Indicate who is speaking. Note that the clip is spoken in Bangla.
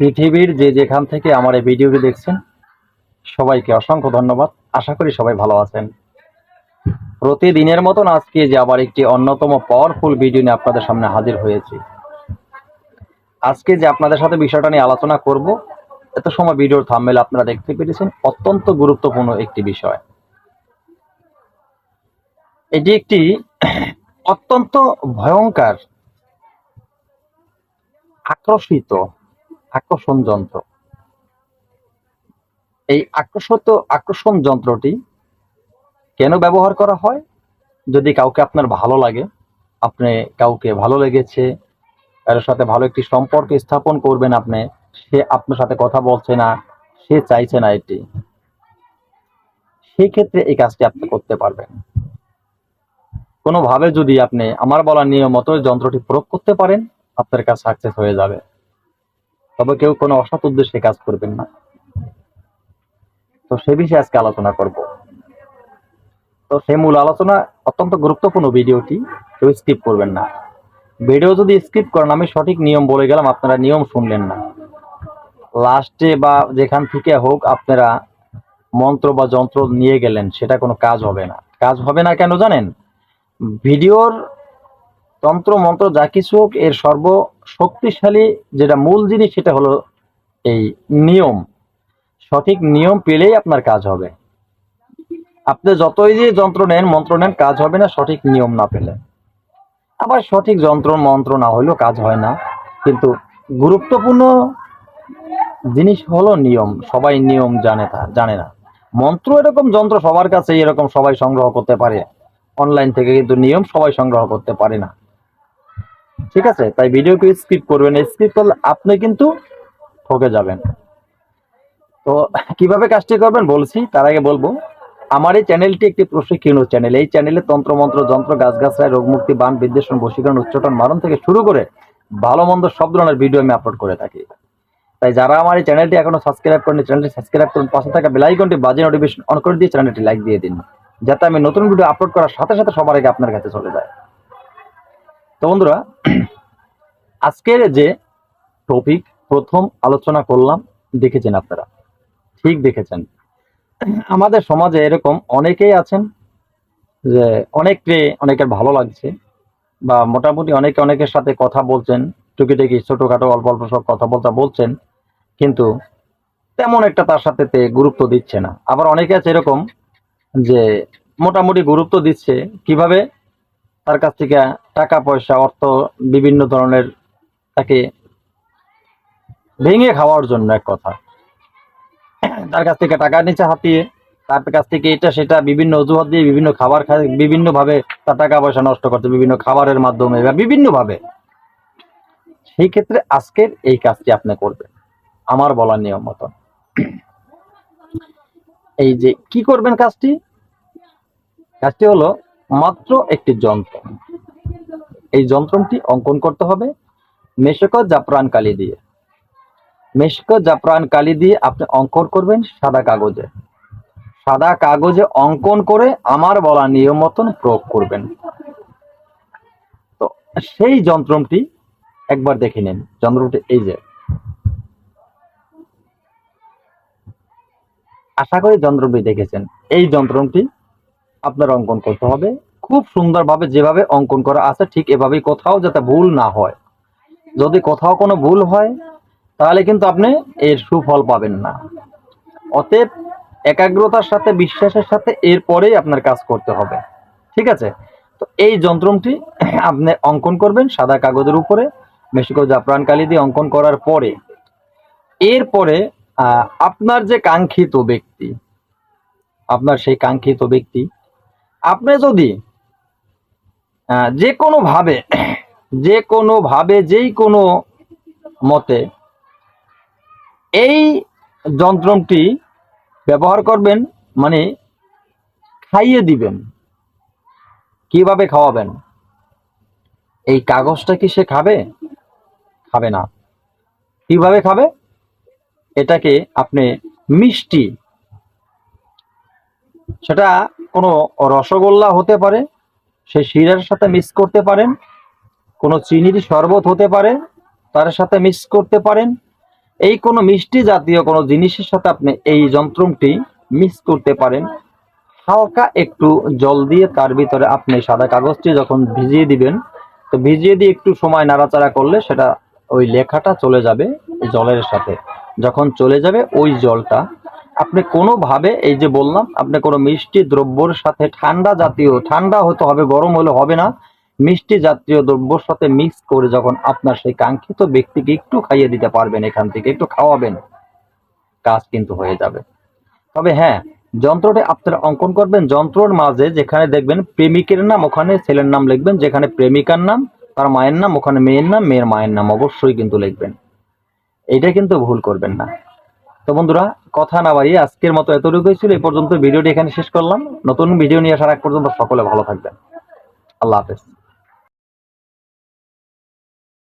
Speaker 1: পৃথিবীর যে যেখান থেকে আমার এই ভিডিওটি দেখছেন, সবাইকে অসংখ্য ধন্যবাদ। আশা করি সবাই ভালো আছেন। প্রতিদিনের মতন আজকে যে আবার একটি অন্যতম পাওয়ারফুল ভিডিও নিয়ে আপনাদের সামনে হাজির হয়েছি। আজকে যে আপনাদের সাথে বিষয়টা নিয়ে আলোচনা করব, এত সময় ভিডিওর থাম্বেল আপনারা দেখতে পেরেছেন, অত্যন্ত গুরুত্বপূর্ণ একটি বিষয়। এটি একটি অত্যন্ত ভয়ঙ্কর আকর্ষিত আকর্ষণ যন্ত্র। এই আকর্ষিত আকর্ষণ যন্ত্রটি কেন ব্যবহার করা হয়? যদি কাউকে আপনার ভালো লাগে, আপনি কাউকে ভালো লেগেছে, কারোর সাথে ভালো একটি সম্পর্ক স্থাপন করবেন আপনি, সে আপনার সাথে কথা বলছে না, সে চাইছে না এটি সেই ক্ষেত্রে এই কাজটি আপনি করতে পারবেন। কোনোভাবে যদি আপনি আমার বলা নিয়ম মতো যন্ত্রটি প্রয়োগ করতে পারেন, আপনার কাজ সাকসেস হয়ে যাবে। তবে কেউ কোনো অসৎ উদ্দেশ্যে কাজ করবেন না। তো সে বিষয়ে আজকে আলোচনা করব। তো সেই মূল আলোচনা, অত্যন্ত গুরুত্বপূর্ণ ভিডিওটি, কেউ স্কিপ করবেন না। ভিডিও যদি স্কিপ করেন, আমি সঠিক নিয়ম বলে গেলাম, আপনারা নিয়ম শুনলেন না। লাস্টে বা যেখান থেকে হোক, আপনারা মন্ত্র বা যন্ত্র নিয়ে গেলেন, সেটা কোনো কাজ হবে না। কাজ হবে না কেন জানেন? ভিডিওর তন্ত্র, মন্ত্র, যা কিছু হোক, এর সর্ব শক্তিশালী যেটা মূল জিনিস, সেটা হলো এই নিয়ম। সঠিক নিয়ম পেলেই আপনার কাজ হবে। আপনি যতই যে যন্ত্র নেন, মন্ত্র নেন, কাজ হবে না, সঠিক নিয়ম না পেলে। আবার সঠিক যন্ত্র, মন্ত্র না হলেও কাজ হয় না। কিন্তু গুরুত্বপূর্ণ জিনিস হলো নিয়ম। সবাই নিয়ম জানে তা, জানে না। মন্ত্র এরকম যন্ত্র সবার কাছে এরকম সবাই সংগ্রহ করতে পারে। অনলাইন থেকে কিন্তু নিয়ম সবাই সংগ্রহ করতে পারে না। ঠিক আছে? তাই ভিডিওকে স্কিপ করবেন। স্কিপ করলে আপনি কিন্তু ঠকে যাবেন। তো কীভাবে কাজটি করবেন বলছি, তার আগে বলব, আমার এই চ্যানেলটি একটি প্রশিক্ষণ চ্যানেল এই চ্যানেলে তন্ত্র, মন্ত্র, যন্ত্র গাছগাছরায় রোগ মুক্তি, বান, বিদ্বেষণ, বশীকরণ, উচ্চটন, মারণ থেকে শুরু করে ভালো, মন্দ সব ধরনের ভিডিও আমি আপলোড করে থাকি। তাই যারা আমার এই চ্যানেলটি এখনও সাবস্ক্রাইব করেনি চ্যানেলটি সাবস্ক্রাইব করুন, পাশে থাকা বেল আইকনটি বাজে নোটিফিকেশন অন করে দিয়ে চ্যানেলটি লাইক দিয়ে দিন, যাতে আমি নতুন ভিডিও আপলোড করার সাথে সাথে সবার আগে আপনার কাছে চলে যায়। তো বন্ধুরা, আজকের যে টপিক প্রথম আলোচনা করলাম, দেখেছেন আপনারা, ঠিক দেখেছেন। আমাদের সমাজে এরকম অনেকেই আছেন যে অনেককে অনেকের ভালো লাগছে বা মোটামুটি অনেকে অনেকের সাথে কথা বলছেন, টুকিটাকি ছোটখাটো অল্প অল্প সব কথাবার্তা বলছেন, কিন্তু তেমন একটা তার সাথে গুরুত্ব দিচ্ছে না। আবার অনেকে আছে এরকম যে মোটামুটি গুরুত্ব দিচ্ছে, কীভাবে তার কাছ থেকে টাকা, পয়সা, অর্থ বিভিন্ন ধরনের তাকে ভেঙে খাওয়ার জন্য এক কথা। তার কাছ থেকে টাকা নিচে হাতিয়ে, তার কাছ থেকে এটা সেটা বিভিন্ন অজুহাত দিয়ে বিভিন্ন খাবার খায় বিভিন্ন ভাবে তার টাকা পয়সা নষ্ট করছে বিভিন্ন খাবারের মাধ্যমে বা বিভিন্নভাবে। সেই ক্ষেত্রে আজকের এই কাজটি আপনি করবেন, আমার বলার নিয়ম মতো। এই যে কি করবেন কাজটি? কাজটি হলো মাত্র একটি যন্ত্র এই যন্ত্রটি অঙ্কন করতে হবে মেশক জাফরান কালি দিয়ে। মেশক জাফরান কালি দিয়ে আপনি অঙ্কন করবেন সাদা কাগজে। সাদা কাগজে অঙ্কন করে আমার বলা নিয়ম মতন প্রয়োগ করবেন। তো সেই যন্ত্রটি একবার দেখে নিন। যন্ত্রটি এই যে। আশা করি যন্ত্রটি দেখেছেন। এই যন্ত্রটি আপনার অঙ্কন করতে হবে। খুব সুন্দরভাবে যেভাবে অঙ্কন করা আছে, ঠিক এভাবেই কোথাও যাতে ভুল না হয়। যদি কোথাও কোনো ভুল হয়, তাহলে কিন্তু আপনি এর সুফল পাবেন না। অতএব একাগ্রতার সাথে, বিশ্বাসের সাথে এরপরেই আপনার কাজ করতে হবে। ঠিক আছে? তো এই যন্ত্রটি আপনি অঙ্কন করবেন সাদা কাগজের উপরে মেশিকো জাফরান কালি দিয়ে অঙ্কন করার পরে। এরপরে আপনার যে কাঙ্ক্ষিত ব্যক্তি, আপনার সেই কাঙ্ক্ষিত ব্যক্তি আপনি যদি যে কোনো ভাবে, যে কোনো ভাবে, যেই কোনো মতে এই যন্ত্রটি ব্যবহার করবেন মানে খাইয়ে দিবেন, কীভাবে খাওয়াবেন? এই কাগজটা কি সে খাবে? খাবে না। কীভাবে খাবে? এটাকে আপনি মিষ্টি, সেটা কোনো রসগোল্লা হতে পারে, সেই শিরার সাথে মিক্স করতে পারেন, কোনো চিনির শরবত হতে পারে, তার সাথে মিক্স করতে পারেন। এই কোনো মিষ্টি জাতীয় কোনো জিনিসের সাথে আপনি এই যন্ত্রটি মিক্স করতে পারেন। হালকা একটু জল দিয়ে তার ভিতরে আপনি সাদা কাগজটি যখন ভিজিয়ে দিবেন, তো ভিজিয়ে দিয়ে একটু সময় নাড়াচাড়া করলে সেটা ওই লেখাটা চলে যাবে জলের সাথে। যখন চলে যাবে ওই জলটা আপনি কোনোভাবে, এই যে বললাম, আপনি কোনো মিষ্টি দ্রব্যর সাথে ঠান্ডা জাতীয়, ঠান্ডা হতে হবে, গরম হলে হবে না, মিষ্টি জাতীয় দ্রব্যর সাথে মিক্স করে যখন আপনার সেই কাঙ্ক্ষিত ব্যক্তিকে একটু খাইয়ে দিতে পারবেন এখান থেকে, একটু খাওয়াবেন, কাজ কিন্তু হয়ে যাবে। তবে হ্যাঁ যন্ত্রটি আপনারা অঙ্কন করবেন, যন্ত্রর মাঝে যেখানে দেখবেন প্রেমিকের নাম, ওখানে ছেলের নাম লিখবেন, যেখানে প্রেমিকার নাম, তার মায়ের নাম, ওখানে মেয়ের নাম, মেয়ের মায়ের নাম অবশ্যই কিন্তু লিখবেন। এটা কিন্তু ভুল করবেন না। তো বন্ধুরা, কথা না বাড়িয়ে আজকের মতো এতটুকুই ছিল। এই পর্যন্ত ভিডিওটি এখানে শেষ করলাম। নতুন ভিডিও নিয়ে আসার এক পর্যন্ত সকলে ভালো থাকবেন। আল্লাহ হাফেজ।